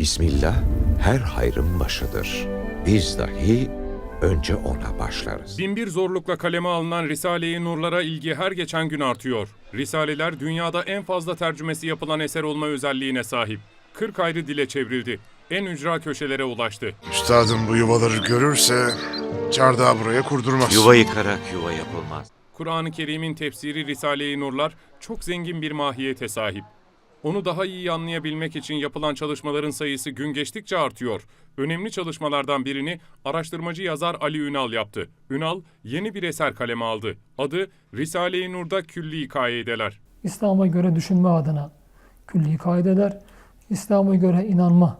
Bismillah her hayrın başıdır. Biz dahi önce ona başlarız. Binbir zorlukla kaleme alınan Risale-i Nurlara ilgi her geçen gün artıyor. Risaleler dünyada en fazla tercümesi yapılan eser olma özelliğine sahip. 40 ayrı dile çevrildi. En ücra köşelere ulaştı. Üstadım bu yuvaları görürse çardağı buraya kurdurmaz. Yuva yıkarak yuva yapılmaz. Kur'an-ı Kerim'in tefsiri Risale-i Nurlar çok zengin bir mahiyete sahip. Onu daha iyi anlayabilmek için yapılan çalışmaların sayısı gün geçtikçe artıyor. Önemli çalışmalardan birini araştırmacı yazar Ali Ünal yaptı. Ünal yeni bir eser kaleme aldı. Adı Risale-i Nur'da Külli Kaideler. İslam'a göre düşünme adına külli kaideler, İslam'a göre inanma,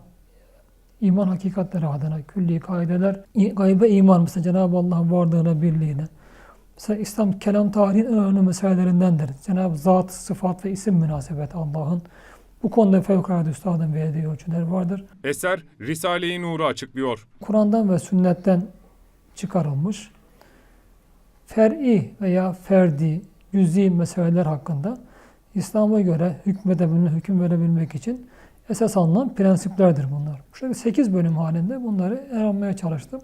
iman hakikatleri adına külli kaideler, gaybe iman mesela Cenab-ı Allah'ın varlığına, birliğine. Mesela İslam kelam tarihin en önemli meselelerindendir. Cenab-ı Zat, sıfat ve isim münasebeti Allah'ın. Bu konuda fevkalade üstadın verdiği ölçüler vardır. Eser Risale-i Nur'u açıklıyor. Kur'an'dan ve sünnetten çıkarılmış fer'i veya ferdi, cüz'i meseleler hakkında İslam'a göre hükmedebilmek, hüküm verebilmek için esas alınan prensiplerdir bunlar. Şöyle 8 bölüm halinde bunları ele almaya çalıştım.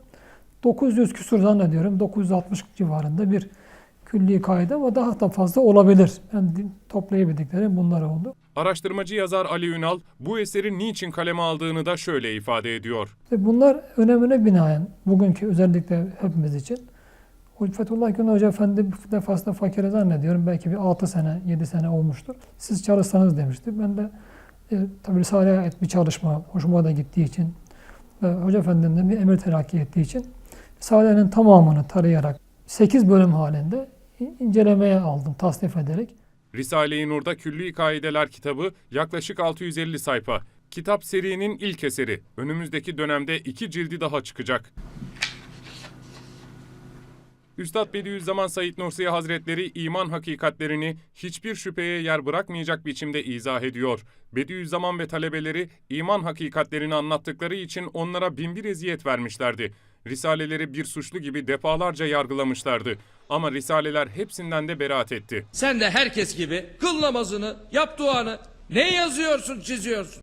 900 küsur zannediyorum, 960 civarında bir külli kaide ama daha da fazla olabilir. Ben din- toplayabildiklerim bunlar oldu. Araştırmacı yazar Ali Ünal bu eseri niçin kaleme aldığını da şöyle ifade ediyor. Bunlar önemine binaen bugünkü özellikle hepimiz için Fethullah Gülen Hoca Efendi bir defasında fakire zannediyorum. Belki bir 6 sene, 7 sene olmuştur. Siz çalışsanız demişti. Ben de e, tabii Risale'ye ait bir çalışma hoşuma da gittiği için ve Hoca Efendi'nin de bir emir telakki ettiği için Risale'nin tamamını tarayarak 8 bölüm halinde in- incelemeye aldım, tasnif ederek. Risale-i Nur'da Külli Kaideler kitabı yaklaşık 650 sayfa. Kitap serinin ilk eseri. Önümüzdeki dönemde iki cildi daha çıkacak. Üstad Bediüzzaman Said Nursi Hazretleri iman hakikatlerini hiçbir şüpheye yer bırakmayacak biçimde izah ediyor. Bediüzzaman ve talebeleri iman hakikatlerini anlattıkları için onlara binbir eziyet vermişlerdi. Risaleleri bir suçlu gibi defalarca yargılamışlardı. Ama risaleler hepsinden de beraat etti. Sen de herkes gibi kıl namazını, yap duanı. Ne yazıyorsun, çiziyorsun?